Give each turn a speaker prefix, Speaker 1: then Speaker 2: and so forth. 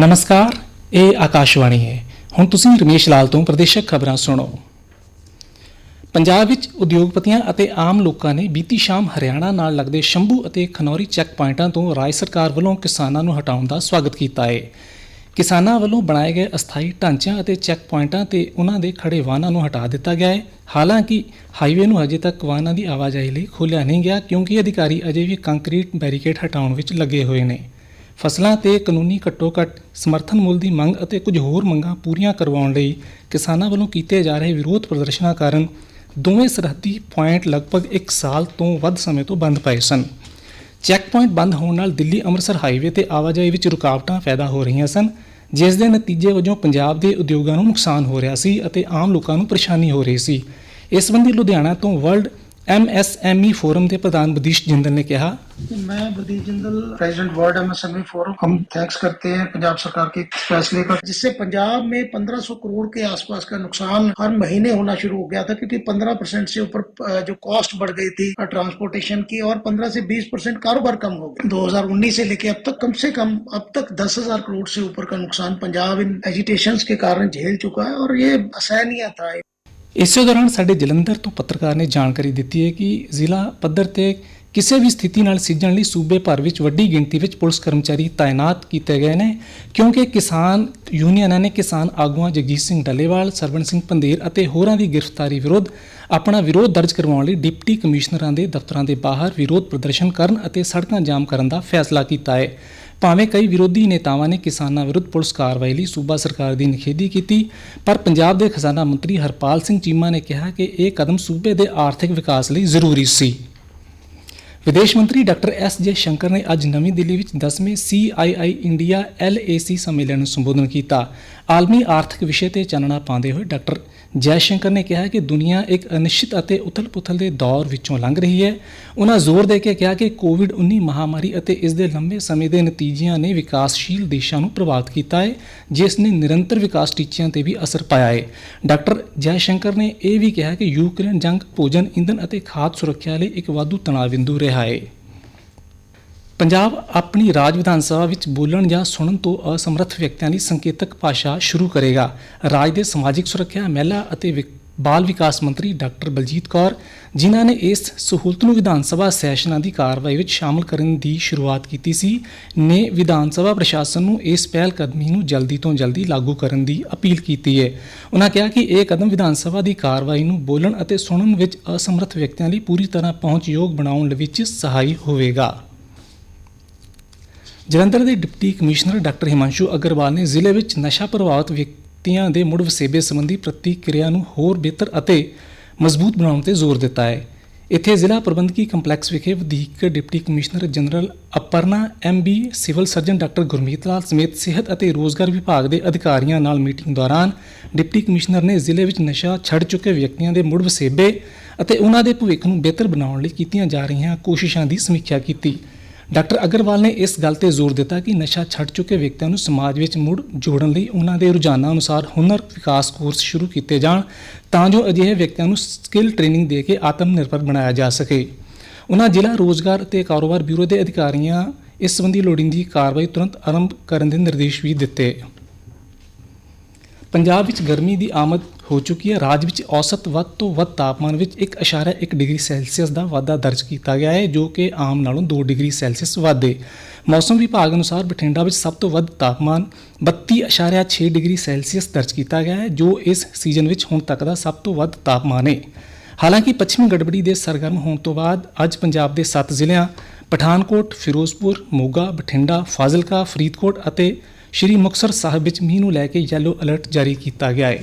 Speaker 1: ਨਮਸਕਾਰ, ਇਹ ਆਕਾਸ਼ਵਾਣੀ ਹੈ। ਹੁਣ ਤੁਸੀਂ ਰਮੇਸ਼ ਲਾਲ ਤੋਂ ਪ੍ਰਦੇਸ਼ਕ ਖਬਰਾਂ ਸੁਣੋ। ਪੰਜਾਬ ਵਿੱਚ ਉਦਯੋਗਪਤੀਆਂ ਅਤੇ ਆਮ ਲੋਕਾਂ ਨੇ ਬੀਤੀ ਸ਼ਾਮ ਹਰਿਆਣਾ ਨਾਲ ਲੱਗਦੇ ਸ਼ੰਭੂ ਅਤੇ ਖਨੌਰੀ ਚੈੱਕ ਪੁਆਇੰਟਾਂ ਤੋਂ ਰਾਜ ਸਰਕਾਰ ਵੱਲੋਂ ਕਿਸਾਨਾਂ ਨੂੰ ਹਟਾਉਣ ਦਾ ਸਵਾਗਤ ਕੀਤਾ ਹੈ। ਕਿਸਾਨਾਂ ਵੱਲੋਂ ਬਣਾਏ ਗਏ ਅਸਥਾਈ ਢਾਂਚਿਆਂ ਅਤੇ ਚੈੱਕ ਪੁਆਇੰਟਾਂ ਤੇ ਉਹਨਾਂ ਦੇ ਖੜੇ ਵਾਹਨਾਂ ਨੂੰ ਹਟਾ ਦਿੱਤਾ ਗਿਆ ਹੈ। ਹਾਲਾਂਕਿ, ਹਾਈਵੇ ਨੂੰ ਅਜੇ ਤੱਕ ਵਾਹਨਾਂ ਦੀ ਆਵਾਜਾਈ ਲਈ ਖੋਲ੍ਹਿਆ ਨਹੀਂ ਗਿਆ ਕਿਉਂਕਿ ਅਧਿਕਾਰੀ ਅਜੇ ਵੀ ਕੰਕਰੀਟ ਬੈਰੀਕੇਡ ਹਟਾਉਣ ਵਿੱਚ ਲੱਗੇ ਹੋਏ ਨੇ। ਫਸਲਾਂ ਤੇ ਕਾਨੂੰਨੀ ਘੱਟੋ-ਘੱਟ ਸਮਰਥਨ ਮੁੱਲ ਦੀ ਮੰਗ ਅਤੇ ਕੁਝ ਹੋਰ ਮੰਗਾਂ ਪੂਰੀਆਂ ਕਰਵਾਉਣ ਲਈ ਕਿਸਾਨਾਂ ਵੱਲੋਂ ਕੀਤੇ ਜਾ ਰਹੇ ਵਿਰੋਧ ਪ੍ਰਦਰਸ਼ਨਾਂ ਕਾਰਨ ਦੋਵੇਂ ਸਰਹੱਦੀ ਪੁਆਇੰਟ ਲਗਭਗ 1 ਸਾਲ ਤੋਂ ਵੱਧ ਸਮੇਂ ਤੋਂ ਬੰਦ ਪਏ ਸਨ। ਚੈੱਕ ਪੁਆਇੰਟ ਬੰਦ ਹੋਣ ਨਾਲ ਦਿੱਲੀ ਅੰਮ੍ਰਿਤਸਰ ਹਾਈਵੇ ਤੇ ਆਵਾਜਾਈ ਵਿੱਚ ਰੁਕਾਵਟਾਂ ਪੈਦਾ ਹੋ ਰਹੀਆਂ ਸਨ, ਜਿਸ ਦੇ ਨਤੀਜੇ ਵਜੋਂ ਪੰਜਾਬ ਦੇ ਉਦਯੋਗਾਂ ਨੂੰ ਨੁਕਸਾਨ ਹੋ ਰਿਹਾ ਸੀ ਅਤੇ ਆਮ ਲੋਕਾਂ ਨੂੰ ਪਰੇਸ਼ਾਨੀ ਹੋ ਰਹੀ ਸੀ। ਇਸ ਸੰਬੰਧੀ ਲੁਧਿਆਣਾ ਤੋਂ world ਐਮਐਸਐਮਈ ਫੋਰਮ ਦੇ ਪ੍ਰਧਾਨ ਬਦੀਸ਼ ਜਿੰਦਲ ਨੇ ਕਿਹਾ
Speaker 2: मैं Badish Jindal president world MSME forum हम थैंक्स करते हैं पंजाब सरकार के इस फैसले का जिससे पंजाब में 1500 करोड़ के आसपास का नुकसान हर महीने होना शुरू हो गया था क्योंकि 15 परसेंट से ऊपर अ, जो कॉस्ट बढ़ गई थी ट्रांसपोर्टेशन की और 15 से 20 परसेंट कारोबार कम हो गया 2019 से लेके अब तक कम से कम अब तक 10,000 करोड़ से ऊपर का नुकसान पंजाब इन एजिटेशन के कारण झेल चुका है और ये असहनीय था
Speaker 1: ਇਸੇ ਦੌਰਾਨ ਸਾਡੇ ਜਲੰਧਰ ਤੋਂ ਪੱਤਰਕਾਰ ਨੇ ਜਾਣਕਾਰੀ ਦਿੱਤੀ ਹੈ ਕਿ ਜ਼ਿਲ੍ਹਾ ਪੱਧਰ ਤੇ ਕਿਸੇ ਵੀ ਸਥਿਤੀ ਨਾਲ ਸਿੱਝਣ ਲਈ ਸੂਬੇ ਭਰ ਵਿੱਚ ਵੱਡੀ ਗਿਣਤੀ ਵਿੱਚ ਪੁਲਿਸ ਕਰਮਚਾਰੀ ਤਾਇਨਾਤ ਕੀਤੇ ਗਏ ਨੇ, ਕਿਉਂਕਿ ਕਿਸਾਨ ਯੂਨੀਅਨਾਂ ਨੇ ਕਿਸਾਨ ਆਗੂਆਂ ਜਗਜੀਤ ਸਿੰਘ ਡੱਲੇਵਾਲ, ਸਰਵਣ ਸਿੰਘ ਪੰਦੇਰ ਅਤੇ ਹੋਰਾਂ ਦੀ ਗ੍ਰਿਫਤਾਰੀ ਵਿਰੁੱਧ ਆਪਣਾ ਵਿਰੋਧ ਦਰਜ ਕਰਵਾਉਣ ਲਈ ਡਿਪਟੀ ਕਮਿਸ਼ਨਰਾਂ ਦੇ ਦਫ਼ਤਰਾਂ ਦੇ ਬਾਹਰ ਵਿਰੋਧ ਪ੍ਰਦਰਸ਼ਨ ਕਰਨ ਅਤੇ ਸੜਕਾਂ ਜਾਮ ਕਰਨ ਦਾ ਫੈਸਲਾ ਕੀਤਾ ਹੈ। ਭਾਵੇਂ ਕਈ ਵਿਰੋਧੀ ਨੇਤਾਵਾਂ ਨੇ ਕਿਸਾਨਾਂ ਵਿਰੁੱਧ ਪੁਲਿਸ ਕਾਰਵਾਈ ਲਈ ਸੂਬਾ ਸਰਕਾਰ ਦੀ ਨਿਖੇਧੀ ਕੀਤੀ, ਪਰ ਪੰਜਾਬ ਦੇ ਖਜ਼ਾਨਾ ਮੰਤਰੀ ਹਰਪਾਲ ਸਿੰਘ ਚੀਮਾ ਨੇ ਕਿਹਾ ਕਿ ਇਹ ਕਦਮ ਸੂਬੇ ਦੇ ਆਰਥਿਕ ਵਿਕਾਸ ਲਈ ਜ਼ਰੂਰੀ ਸੀ। ਵਿਦੇਸ਼ ਮੰਤਰੀ ਡਾਕਟਰ ਐਸ ਜੇ ਸ਼ੰਕਰ ਨੇ ਅੱਜ ਨਵੀਂ ਦਿੱਲੀ ਵਿੱਚ 10ਵੇਂ ਸੀਆਈਆਈ ਇੰਡੀਆ ਐਲਏਸੀ ਸੰਮੇਲਨ ਨੂੰ ਸੰਬੋਧਨ ਕੀਤਾ। ਆਲਮੀ ਆਰਥਿਕ ਵਿਸ਼ੇ ਤੇ ਚਾਨਣਾ ਪਾਉਂਦੇ ਹੋਏ ਡਾਕਟਰ ਜੈਸ਼ੰਕਰ ਨੇ ਕਿਹਾ ਕਿ ਦੁਨੀਆ ਇੱਕ ਅਨਿਸ਼ਚਿਤ ਅਤੇ ਉਥਲ-ਪੁਥਲ ਦੇ ਦੌਰ ਵਿੱਚੋਂ ਲੰਘ ਰਹੀ ਹੈ। ਉਹਨਾਂ ਜ਼ੋਰ ਦੇ ਕੇ ਕਿਹਾ ਕਿ ਕੋਵਿਡ-19 ਮਹਾਮਾਰੀ ਅਤੇ ਇਸ ਦੇ ਲੰਬੇ ਸਮੇਂ ਦੇ ਨਤੀਜਿਆਂ ਨੇ ਵਿਕਾਸਸ਼ੀਲ ਦੇਸ਼ਾਂ ਨੂੰ ਪ੍ਰਭਾਵਿਤ ਕੀਤਾ ਹੈ, ਜਿਸ ਨੇ ਨਿਰੰਤਰ ਵਿਕਾਸ ਟੀਚਿਆਂ ਤੇ ਵੀ ਅਸਰ ਪਾਇਆ ਹੈ। ਡਾਕਟਰ ਜੈਸ਼ੰਕਰ ਨੇ ਇਹ ਵੀ ਕਿਹਾ ਕਿ ਯੂਕਰੇਨ ਜੰਗ, ਭੋਜਨ, ਇੰਧਨ ਅਤੇ ਖਾਦ ਸੁਰੱਖਿਆ ਲਈ ਇੱਕ ਵਾਧੂ ਤਣਾਅ ਬਿੰਦੂ ਰਿਹਾ ਹੈ। ਪੰਜਾਬ ਆਪਣੀ ਰਾਜ ਵਿਧਾਨ ਸਭਾ ਵਿੱਚ ਬੋਲਣ ਜਾਂ ਸੁਣਨ ਤੋਂ ਅਸਮਰੱਥ ਵਿਅਕਤੀਆਂ ਲਈ ਸੰਕੇਤਕ ਭਾਸ਼ਾ ਸ਼ੁਰੂ ਕਰੇਗਾ। ਰਾਜ ਦੇ ਸਮਾਜਿਕ ਸੁਰੱਖਿਆ, ਮਹਿਲਾ ਅਤੇ ਵਿਕ- ਬਾਲ ਵਿਕਾਸ ਮੰਤਰੀ ਡਾਕਟਰ ਬਲਜੀਤ ਕੌਰ, ਜਿਨ੍ਹਾਂ ਨੇ ਇਸ ਸਹੂਲਤ ਨੂੰ ਵਿਧਾਨ ਸਭਾ ਸੈਸ਼ਨਾਂ ਦੀ ਕਾਰਵਾਈ ਵਿੱਚ ਸ਼ਾਮਲ ਕਰਨ ਦੀ ਸ਼ੁਰੂਆਤ ਕੀਤੀ ਸੀ, ਨੇ ਵਿਧਾਨ ਸਭਾ ਪ੍ਰਸ਼ਾਸਨ ਨੂੰ ਇਸ ਪਹਿਲ ਕਦਮੀ ਨੂੰ ਜਲਦੀ ਤੋਂ ਜਲਦੀ ਲਾਗੂ ਕਰਨ ਦੀ ਅਪੀਲ ਕੀਤੀ ਹੈ। ਉਹਨਾਂ ਕਿਹਾ ਕਿ ਇਹ ਕਦਮ ਵਿਧਾਨ ਸਭਾ ਦੀ ਕਾਰਵਾਈ ਨੂੰ ਬੋਲਣ ਅਤੇ ਸੁਣਨ ਵਿੱਚ ਅਸਮਰੱਥ ਵਿਅਕਤੀਆਂ ਲਈ ਪੂਰੀ ਤਰ੍ਹਾਂ ਪਹੁੰਚਯੋਗ ਬਣਾਉਣ ਵਿੱਚ ਸਹਾਈ ਹੋਵੇਗਾ। ਜਲੰਧਰ ਦੇ deputy commissioner doctor Himanshu Agarwal ਨੇ ਜ਼ਿਲ੍ਹੇ ਵਿੱਚ ਨਸ਼ਾ ਪ੍ਰਭਾਵਿਤ ਵਿਅਕਤੀਆਂ ਦੇ ਮੁੜ ਵਸੇਬੇ ਸੰਬੰਧੀ ਪ੍ਰਤੀਕਿਰਿਆ ਨੂੰ ਹੋਰ ਬਿਹਤਰ ਅਤੇ ਮਜ਼ਬੂਤ ਬਣਾਉਣ ਤੇ ਜ਼ੋਰ ਦਿੱਤਾ ਹੈ। ਇੱਥੇ ਜ਼ਿਲ੍ਹਾ ਪ੍ਰਬੰਧਕੀ ਕੰਪਲੈਕਸ ਵਿਖੇ ਵਧੀਕ deputy commissioner general Aparna M B civil surgeon doctor Gurmeet Lal ਸਮੇਤ ਸਿਹਤ ਅਤੇ ਰੋਜ਼ਗਾਰ ਵਿਭਾਗ ਦੇ ਅਧਿਕਾਰੀਆਂ ਨਾਲ ਮੀਟਿੰਗ ਦੌਰਾਨ ਡਿਪਟੀ ਕਮਿਸ਼ਨਰ ਨੇ ਜ਼ਿਲ੍ਹੇ ਵਿੱਚ ਨਸ਼ਾ ਛੱਡ ਚੁੱਕੇ ਵਿਅਕਤੀਆਂ ਦੇ ਮੁੜ ਵਸੇਬੇ ਅਤੇ ਉਹਨਾਂ ਦੇ ਭਵਿੱਖ ਨੂੰ ਬਿਹਤਰ ਬਣਾਉਣ ਲਈ ਕੀਤੀਆਂ ਜਾ ਰਹੀਆਂ ਕੋਸ਼ਿਸ਼ਾਂ ਦੀ ਸਮੀਖਿਆ ਕੀਤੀ। ਡਾਕਟਰ ਅਗਰਵਾਲ ਨੇ ਇਸ ਗੱਲ ਤੇ ਜ਼ੋਰ ਦਿੱਤਾ ਕਿ ਨਸ਼ਾ ਛੱਡ ਚੁੱਕੇ ਵਿਅਕਤੀਆਂ ਨੂੰ ਸਮਾਜ ਵਿੱਚ ਮੁੜ ਜੋੜਨ ਲਈ ਉਹਨਾਂ ਦੇ ਰੁਝਾਨਾਂ ਅਨੁਸਾਰ ਹੁਨਰ ਵਿਕਾਸ ਕੋਰਸ ਸ਼ੁਰੂ ਕੀਤੇ ਜਾਣ ਤਾਂ ਜੋ ਅਜਿਹੇ ਵਿਅਕਤੀਆਂ ਨੂੰ ਸਕਿੱਲ ਟ੍ਰੇਨਿੰਗ ਦੇ ਕੇ ਆਤਮ ਨਿਰਭਰ ਬਣਾਇਆ ਜਾ ਸਕੇ। ਉਹਨਾਂ ਜ਼ਿਲ੍ਹਾ ਰੋਜ਼ਗਾਰ ਅਤੇ ਕਾਰੋਬਾਰ ਬਿਊਰੋ ਦੇ ਅਧਿਕਾਰੀਆਂ ਇਸ ਸੰਬੰਧੀ ਲੋੜੀਂਦੀ ਕਾਰਵਾਈ ਤੁਰੰਤ ਆਰੰਭ ਕਰਨ ਦੇ ਨਿਰਦੇਸ਼ ਵੀ ਦਿੱਤੇ। ਪੰਜਾਬ ਵਿੱਚ ਗਰਮੀ ਦੀ ਆਮਦ ਹੋ ਚੁੱਕੀ ਹੈ। ਰਾਜ ਵਿੱਚ ਔਸਤ ਵੱਧ ਤੋਂ ਵੱਧ ਤਾਪਮਾਨ ਵਿੱਚ 1.1 ਡਿਗਰੀ ਸੈਲਸੀਅਸ ਦਾ ਵਾਧਾ ਦਰਜ ਕੀਤਾ ਗਿਆ ਹੈ, ਜੋ ਕਿ ਆਮ ਨਾਲੋਂ 2 ਡਿਗਰੀ ਸੈਲਸੀਅਸ ਵੱਧ ਹੈ ਮੌਸਮ ਵਿਭਾਗ ਅਨੁਸਾਰ ਬਠਿੰਡਾ ਵਿੱਚ ਸਭ ਤੋਂ ਵੱਧ ਤਾਪਮਾਨ 32.6 ਡਿਗਰੀ ਸੈਲਸੀਅਸ ਦਰਜ ਕੀਤਾ ਗਿਆ ਹੈ, ਜੋ ਇਸ ਸੀਜ਼ਨ ਵਿੱਚ ਹੁਣ ਤੱਕ ਦਾ ਸਭ ਤੋਂ ਵੱਧ ਤਾਪਮਾਨ ਹੈ ਹਾਲਾਂਕਿ ਪੱਛਮੀ ਗੜਬੜੀ ਦੇ ਸਰਗਰਮ ਹੋਣ ਤੋਂ ਬਾਅਦ ਅੱਜ ਪੰਜਾਬ ਦੇ 7 ਜ਼ਿਲ੍ਹਿਆਂ ਪਠਾਨਕੋਟ, ਫਿਰੋਜ਼ਪੁਰ, ਮੋਗਾ, ਬਠਿੰਡਾ, ਫਾਜ਼ਿਲਕਾ, ਫਰੀਦਕੋਟ ਅਤੇ ਸ਼੍ਰੀ ਮੁਕਤਸਰ ਸਾਹਿਬ ਵਿੱਚ ਮੀਂਹ ਨੂੰ ਲੈ ਕੇ ਯੈਲੋ ਅਲਰਟ ਜਾਰੀ ਕੀਤਾ ਗਿਆ ਹੈ।